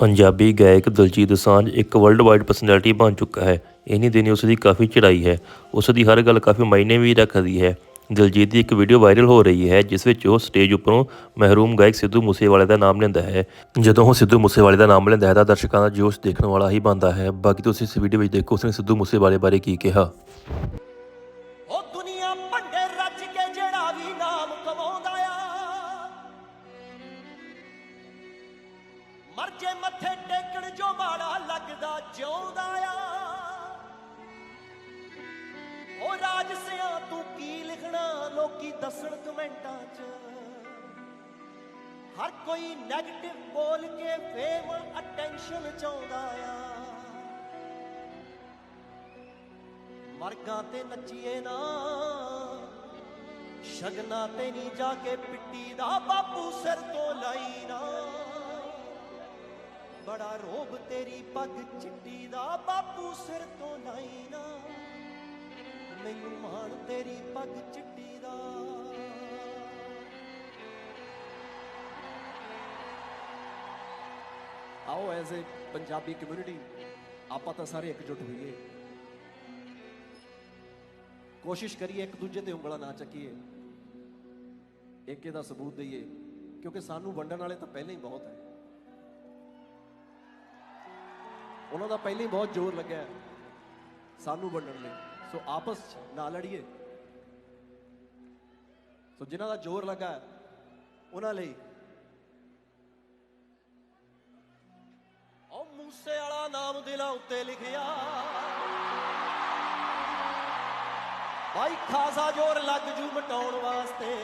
ਪੰਜਾਬੀ ਗਾਇਕ ਦਲਜੀਤ ਦੋਸਾਂਝ ਇੱਕ world wide personality ਬਣ ਚੁੱਕਾ ਹੈ। ਇन्हीं ਦਿਨੀ ਉਸ ਦੀ ਕਾਫੀ ਚੜ੍ਹਾਈ ਹੈ। ਉਸ ਦੀ ਹਰ ਗੱਲ ਕਾਫੀ ਮਾਇਨੇ ਵੀ ਰੱਖਦੀ ਹੈ। ਦਿਲਜੀਤ ਦੀ ਇੱਕ ਵੀਡੀਓ ਵਾਇਰਲ ਹੋ ਰਹੀ ਹੈ, ਜਿਸ ਵਿੱਚ ਉਹ ਸਟੇਜ ਉੱਪਰੋਂ ਮਹਿਰੂਮ ਗਾਇਕ ਸਿੱਧੂ ਮੂਸੇਵਾਲੇ ਦਾ ਨਾਮ ਲੈਂਦਾ ਹੈ। ਜਦੋਂ ਉਹ ਸਿੱਧੂ ਮੂਸੇਵਾਲੇ ਦਾ ਨਾਮ ਲੈਂਦਾ ਹੈ, ਤਾਂ ਦਰਸ਼ਕਾਂ ਦਾ ਜੋਸ਼ ਦੇਖਣ ਵਾਲਾ ਹੀ ਬਣਦਾ ਹੈ। ਬਾਕੀ ਤੁਸੀਂ ਇਸ ਵੀਡੀਓ ਵਿੱਚ ਦੇਖੋ, ਉਸਨੇ ਸਿੱਧੂ ਮੂਸੇਵਾਲੇ ਬਾਰੇ ਕੀ ਕਿਹਾ। ਉਹ ਦੁਨੀਆ ਭੰਡੇ ਰੱਜ ਕੇ ਜਿਹੜਾ ਵੀ ਨਾਮ ਕਮਾਉਂਦਾ ਆ ਮਰ ਜੇ ਮੱਥੇ ਟੇਕਣ ਜੋ ਮਾੜਾ ਲੱਗਦਾ ਜਿਉਂਦਾ ਆ। ਉਹ ਰਾਜ ਸਿਆ, ਤੂੰ ਕੀ ਲਿਖਣਾ? ਲੋਕੀ ਦੱਸਣ ਕਮੈਂਟਾਂ 'ਚ। ਹਰ ਕੋਈ 네ਗੇਟਿਵ ਬੋਲ ਕੇ ਫੇਮ ਅਟੈਂਸ਼ਨ ਚਾਹੁੰਦਾ ਆ। ਮਰਗਾਂ ਤੇ ਨੱਚੀਏ ਨਾ। ਸ਼ਗਨਾਂ ਤੇ ਨਹੀਂ ਜਾ ਕੇ ਪਿੱਟੀ ਦਾ ਬਾਪੂ ਸਿਰ ਤੋਂ ਲਾਈ ਨਾ। ਬੜਾ ਰੋਬ ਤੇਰੀ ਪੱਗ ਚਿੱਟੀ ਦਾ, ਬਾਪੂ ਸਿਰ ਤੋਂ ਲਾਈ ਨਾ। ਮੈਨੂੰ ਮਾਣ ਤੇਰੀ ਪੱਗ ਚਿੱਟੀ ਦਾ। ਆਓ ਐਜ਼ ਅ ਪੰਜਾਬੀ ਕਮਿਊਨਿਟੀ ਆਪਾਂ ਤਾਂ ਸਾਰੇ ਇਕਜੁੱਟ ਹੋਈਏ। ਕੋਸ਼ਿਸ਼ ਕਰੀਏ ਇੱਕ ਦੂਜੇ ਤੇ ਉਂਗਲਾਂ ਨਾ ਚੱਕੀਏ। ਏਕੇ ਦਾ ਸਬੂਤ ਦਈਏ, ਕਿਉਂਕਿ ਸਾਨੂੰ ਵੰਡਣ ਵਾਲੇ ਤਾਂ ਪਹਿਲਾਂ ਹੀ ਬਹੁਤ ਹੈ। ਉਹਨਾਂ ਦਾ ਪਹਿਲਾਂ ਹੀ ਬਹੁਤ ਜ਼ੋਰ ਲੱਗਿਆ ਸਾਨੂੰ ਵੰਡਣ ਲਈ। ਸੋ ਆਪਸ ਨਾ ਲੜੀਏ। ਸੋ ਜਿਨ੍ਹਾਂ ਦਾ ਜ਼ੋਰ ਲੱਗਾ ਉਹਨਾਂ ਲਈ ਉਹ ਮੂਸੇ ਵਾਲਾ ਨਾਮ ਦਿਲਾਂ ਉੱਤੇ ਲਿਖਿਆ। ਭਾਈ ਖਾਸਾ ਜ਼ੋਰ ਲੱਗ ਜੂ ਮਟਾਉਣ ਵਾਸਤੇ।